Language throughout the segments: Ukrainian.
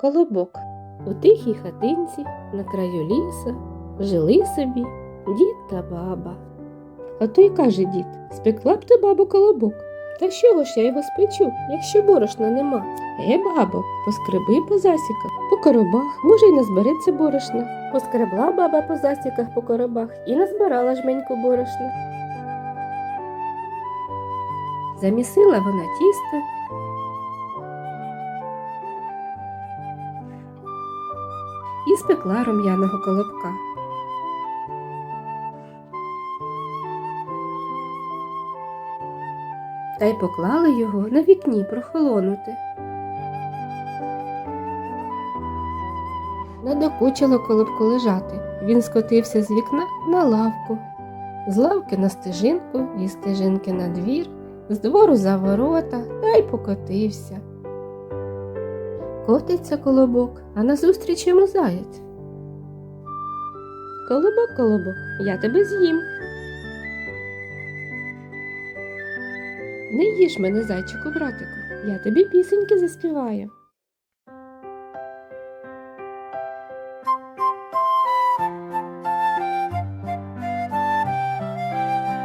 Колобок. У тихій хатинці на краю ліса жили собі дід та баба. А той каже дід, спекла б ти бабу колобок. Та з чого ж я його спечу, якщо борошна нема? Е, бабо, поскреби по засіках, по коробах, може, й назбереться борошна. Поскребла баба по засіках по коробах і назбирала жменьку борошна. Замісила вона тісто спекла рум'яного колобка. Та й поклала його на вікні прохолонути. Надокучило колобку лежати. Він скотився з вікна на лавку, з лавки на стежинку, і стежинки на двір, з двору за ворота та й покотився. Котиться колобок, а назустріч йому заяць. Колобок, колобок, я тебе з'їм. Не їж мене, зайчику, братику, я тобі пісеньки заспіваю.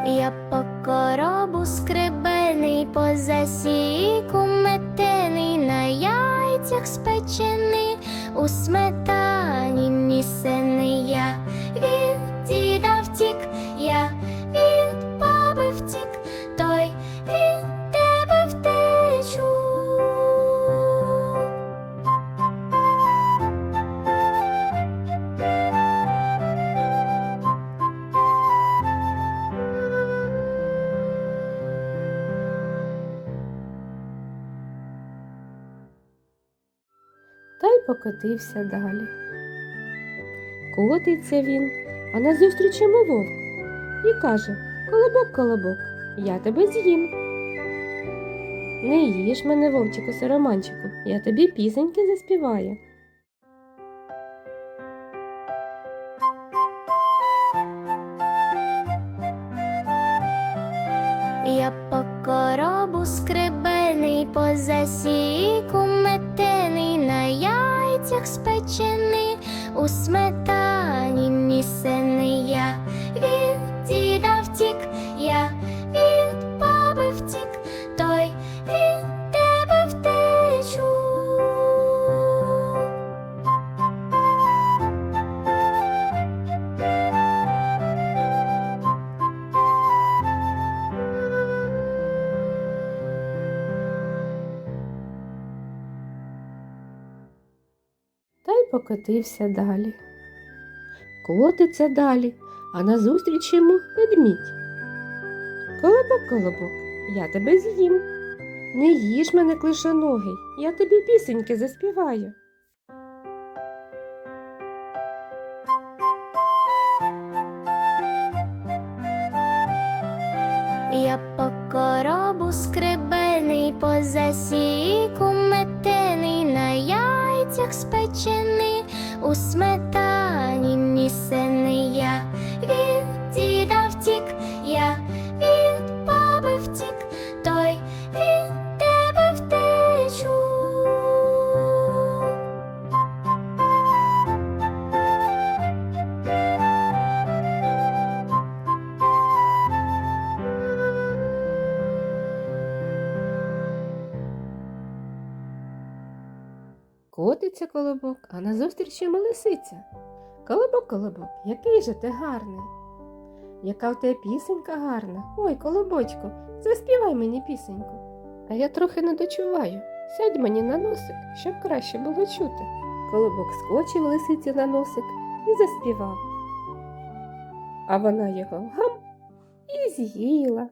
Я по коробу скребений, по засіку метений, на яйцях спечений, у сметані нісений покотився далі. Котиться він, а назустріч йому вовк і каже Колобок, колобок, я тебе з'їм. Не їж мене, вовчику сироманчику, я тобі пісеньки заспіваю. Я по коробу скребений, по засіку яйцях спечений, у сметані нісений я покотився далі. Котиться далі, а назустріч йому ведмідь. Колобок, колобок, я тебе з'їм. Не їж мене клишоногий, я тобі пісеньки заспіваю. Я по коробу скребений, по засіку метений, на яйцях спечений, у сметані нісений Котиться колобок, а назустріч йому лисиця. Колобок, колобок, який же ти гарний. Яка в тебе пісенька гарна. Ой, колобочку, заспівай мені пісеньку. А я трохи не дочуваю. Сядь мені на носик, щоб краще було чути. Колобок скочив лисиці на носик і заспівав. А вона його гам і з'їла.